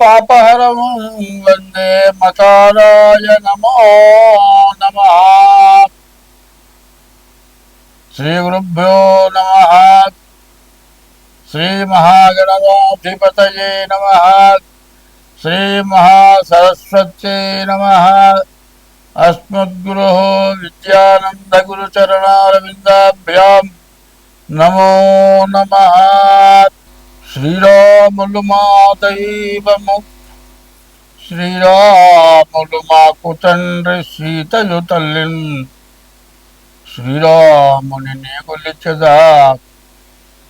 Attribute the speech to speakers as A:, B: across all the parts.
A: పాపహరము వందే మకారాయ నమో నమ శ్రీ గురుభ్యో నమ శ్రీ మహాగణవాధిపతయే నమ శ్రీ మహాసరస్వత్యై నమ అస్మద్గురు విద్యానందగురుచరణారవిందాభ్యాం నమో నమ శ్రీరామ శ్రీరాములు మా దైవము. శ్రీరాములు మాకు తండ్రి సీతయు తల్లి శ్రీరాముని నీకులిచ్చదా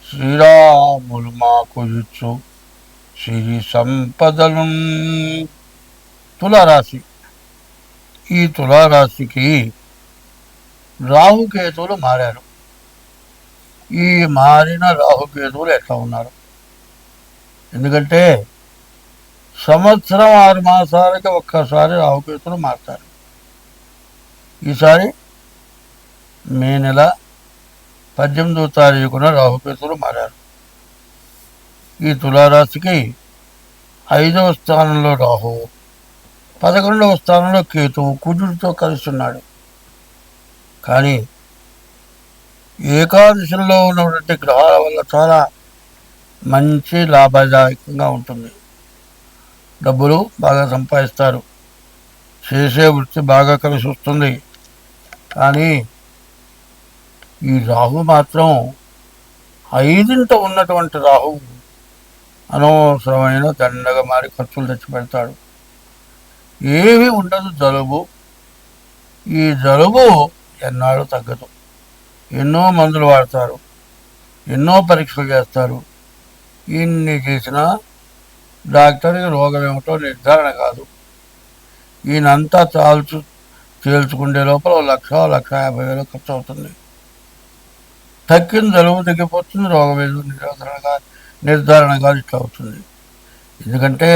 A: శ్రీరాములు మాకు ఇచ్చు సిరి సంపదలు తులారాశి. ఈ తులారాశికి రాహుకేతువులు మారారు. ఈ మారిన రాహుకేతువులు ఎట్లా ఉన్నారు? ఎందుకంటే సంవత్సరం ఆరు మాసాలకి ఒక్కసారి రాహుకేతులు మారుతారు ఈసారి మే నెల పద్దెనిమిదవ తారీఖున రాహుకేతులు మారారు ఈ తులారాశికి ఐదవ స్థానంలో రాహు పదకొండవ స్థానంలో కేతువు కుజుడితో కలిసి ఉన్నాడు. కానీ ఏకాదశిలో ఉన్నటువంటి గ్రహాల వల్ల చాలా మంచి లాభదాయకంగా ఉంటుంది. డబ్బులు బాగా సంపాదిస్తారు. చేసే వృత్తి బాగా కలిసి వస్తుంది. కానీ ఈ రాహు మాత్రం ఐదింట ఉన్నటువంటి రాహు అనవసరమైన దండగా మారి ఖర్చులు తెచ్చి పెడతాడు ఏమీ ఉండదు జలుబు. ఈ జలుబు ఎన్నాళ్ళు తగ్గదు. ఎన్నో మందులు వాడతారు. ఎన్నో పరీక్షలు చేస్తారు. ఇన్ని చేసినా డాక్టర్కి రోగం ఏమిటో నిర్ధారణ కాదు. ఈయనంతా చాల్చు తేల్చుకునే లోపల లక్ష లక్ష యాభై వేలు ఖర్చు అవుతుంది తక్కిన జలుబు తగ్గిపోతుంది రోగం ఏదో నిర్ధారణగా నిర్ధారణ కాదు ఇట్లా అవుతుంది ఎందుకంటే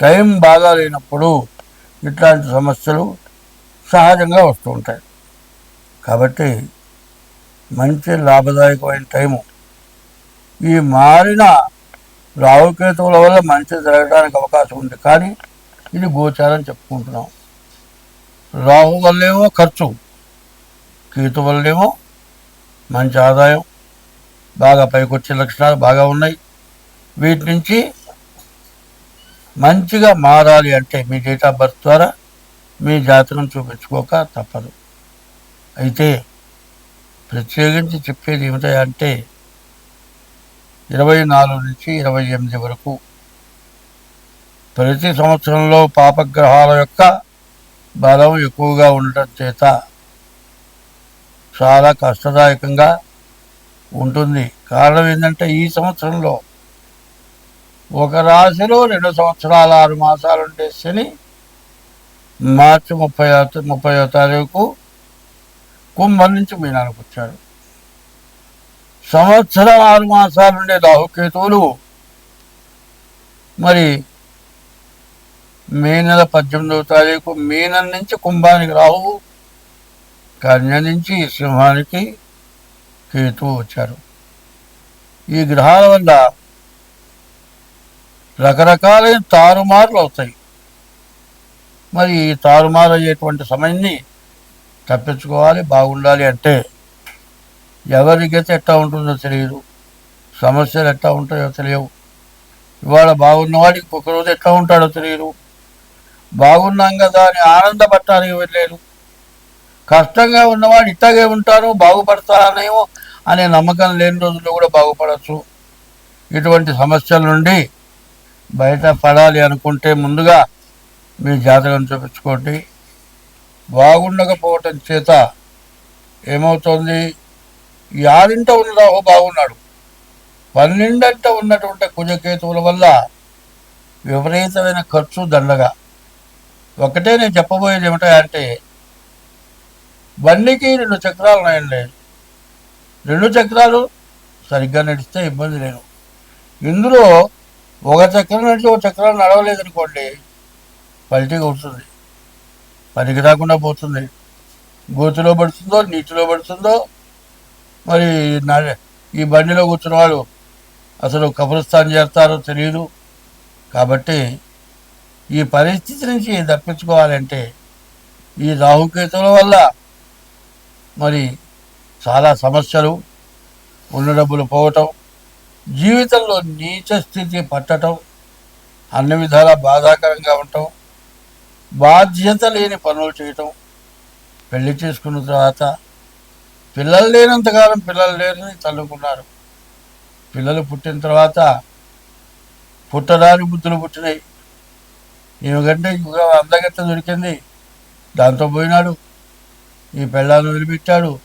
A: టైం బాగా లేనప్పుడు ఇట్లాంటి సమస్యలు సహజంగా వస్తూ ఉంటాయి. కాబట్టి మంచి లాభదాయకమైన టైము. ఈ మారిన రావుకేతువుల వల్ల మంచి జరగడానికి అవకాశం ఉంది. కానీ ఇది గోచారం చెప్పుకుంటున్నాం. రాహు వల్లేమో ఖర్చు కేతు వల్లేమో మంచి ఆదాయం బాగా పైకొచ్చే లక్షణాలు బాగా ఉన్నాయి. వీటి నుంచి మంచిగా మారాలి అంటే మీ డేట్ ఆఫ్ బర్త్ ద్వారా మీ జాతకం చూపించుకోక తప్పదు. అయితే ప్రత్యేకించి చెప్పేది ఏమిటంటే ఇరవై నాలుగు నుంచి ఇరవై ఎనిమిది వరకు. ప్రతి సంవత్సరంలో పాపగ్రహాల యొక్క బలం ఎక్కువగా ఉండటం చేత చాలా కష్టదాయకంగా ఉంటుంది. కారణం ఏంటంటే ఈ సంవత్సరంలో ఒక రాశిలో రెండు సంవత్సరాల ఆరు మాసాలు ఉండే శని మార్చి ముప్పై ముప్పై తారీఖు కుంభం నుంచి మీనానికి వచ్చాడు. సంవత్సరం ఆరు మాసాలు ఉండే రాహుకేతువులు మరి మే నెల పద్దెనిమిదవ తారీఖు మీనం నుంచి కుంభానికి రాహువు కన్య నుంచి సింహానికి కేతువు వచ్చారు. ఈ గ్రహాల వల్ల రకరకాలైన తారుమారులు అవుతాయి. మరి ఈ తారుమారు అయ్యేటువంటి సమయాన్ని తప్పించుకోవాలి బాగుండాలి అంటే ఎవరికైతే ఎట్టా ఉంటుందో తెలియదు. సమస్యలు ఎట్టా ఉంటాయో తెలియవు. ఇవాళ బాగున్నవాడికి ఒక రోజు ఎట్లా ఉంటాడో తెలియదు. బాగున్నాం కదా అని ఆనందపడటానికి వెళ్ళలేదు కష్టంగా ఉన్నవాడు ఇట్టాగే ఉంటాను బాగుపడతానేమో అనే నమ్మకం లేని రోజుల్లో కూడా బాగుపడచ్చు. ఇటువంటి సమస్యల నుండి బయట పడాలి అనుకుంటే ముందుగా మీ జాతకం చూపించుకోండి. బాగుండకపోవటం చేత ఏమవుతుంది? ఈ ఆరింట ఉన్న రాహు బాగున్నాడు పన్నెండంట ఉన్నటువంటి కుజకేతువుల వల్ల విపరీతమైన ఖర్చు దండగా. ఒకటే నేను చెప్పబోయేది ఏమిటంటే బండికి రెండు చక్రాలు ఉన్నాయండి. రెండు చక్రాలు సరిగ్గా నడిస్తే ఇబ్బంది లేదు. ఇందులో ఒక చక్రం నడిచి ఒక చక్రం నడవలేదనుకోండి పల్టీ కొడుతుంది. పనికి రాకుండా పోతుంది. గోతులో పడుతుందో నీటిలో పడుతుందో మరి నా- ఈ బండిలో కూర్చున్న వాడు అసలు కబ్రస్థాన్ చేస్తారో తెలియదు కాబట్టి ఈ పరిస్థితి నుంచి తప్పించుకోవాలంటే ఈ రాహుకేతుల వల్ల మరి చాలా సమస్యలు ఉన్న డబ్బులు పోవటం జీవితంలో నీచ స్థితి పట్టటం అన్ని విధాలా బాధాకరంగా ఉండటం బాధ్యత లేని పనులు చేయటం పెళ్ళి చేసుకున్న తర్వాత పిల్లలు లేనంతకాలం పిల్లలు లేరని తల్లుకున్నారు. పిల్లలు పుట్టిన తర్వాత పుట్టరాని బుద్ధులు పుట్టినాయి. ఈమెకంటే ఇంకా అందగత్త దొరికింది. దాంతో పోయినాడు. ఈ పెళ్ళాన్ని వదిలిపెట్టాడు.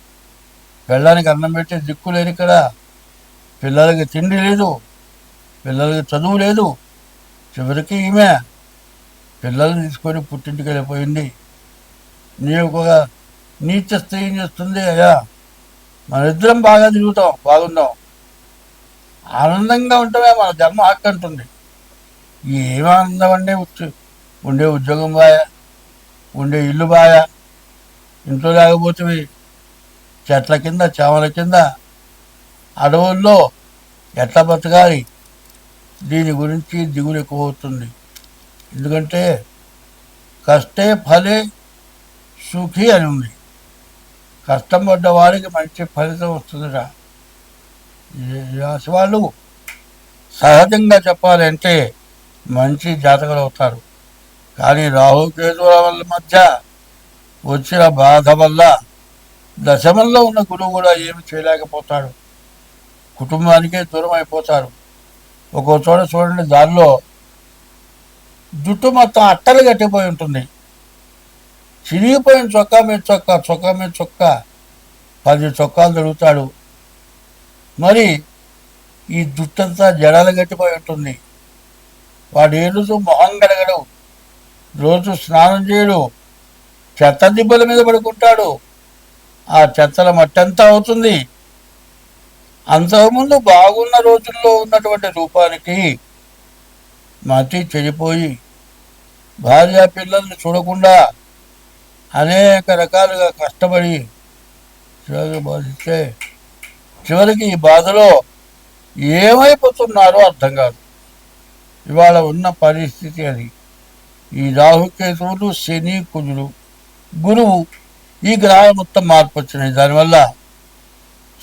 A: పెళ్ళానికి అన్నం పెట్టే దిక్కు లేదు ఇక్కడ పిల్లలకి తిండి లేదు. పిల్లలకి చదువు లేదు. చివరికి ఈమె పిల్లల్ని తీసుకొని పుట్టింటికి వెళ్ళిపోయింది. నీ ఒక నీచ స్త్రీ ఏం చేస్తుంది అయ్యా. మన ఇద్దరం బాగా తిరుగుతాం బాగుందాం ఆనందంగా ఉంటామే మన ధర్మ హక్కు అంటుంది. ఏం ఆనందం అండి? ఉండే ఉద్యోగం బాయ ఉండే ఇల్లు బాయ ఇంట్లో లేకపోతే చెట్ల కింద చేమల కింద అడవుల్లో ఎట్లా బతకాలి? దీని గురించి దిగులు ఎక్కువ అవుతుంది ఎందుకంటే కష్టే ఫలే సుఖి అని ఉంది. కష్టం పడ్డ వారికి మంచి ఫలితం వస్తుందిరా ఈ రాశి వాళ్ళు సహజంగా చెప్పాలంటే మంచి జాతకులు అవుతారు. కానీ రాహుకేతువుల వల్ల మధ్య వచ్చిన బాధ వల్ల దశమంలో ఉన్న గురువు కూడా ఏమి చేయలేకపోతాడు. కుటుంబానికే దూరం అయిపోతారు. ఒక్కో చోట చూడండి దానిలో జుట్టు మొత్తం అట్టలు కట్టిపోయి ఉంటుంది. చిరిగిపోయిన చొక్కా మీద చొక్కా చొక్కా మీద చొక్కా. పది చొక్కాలు దొరుకుతాడు. మరి ఈ జుట్టంతా జడలు గట్టిపోయి ఉంటుంది. వాడు ఏడుతూ మొహం గడగడు రోజు స్నానం చేయడు. చెత్త దిబ్బల మీద పడుకుంటాడు. ఆ చెత్తల మట్టంతా అవుతుంది. అంతకుముందు బాగున్న రోజుల్లో ఉన్నటువంటి రూపానికి మతి చెడిపోయి భార్య పిల్లల్ని చూడకుండా అనేక రకాలుగా కష్టపడి చివరికి బాధిస్తే చివరికి ఈ బాధలో ఏమైపోతున్నారో అర్థం కాదు. ఇవాళ ఉన్న పరిస్థితి అది. ఈ రాహుకేతువులు శని కుజుడు గురువు ఈ గ్రహాలు మొత్తం మార్పు వచ్చినాయి. దానివల్ల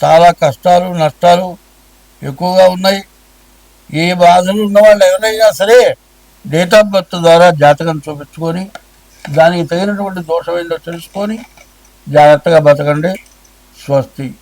A: చాలా కష్టాలు నష్టాలు ఎక్కువగా ఉన్నాయి. ఏ బాధలు ఉన్నవాళ్ళు ఎవరైనా సరే డేట్ ఆఫ్ బర్త్ ద్వారా జాతకం చూపించుకొని దానికి తగినటువంటి దోషం తెలుసుకొని జాగ్రత్తగా బతకండి. స్వస్తి.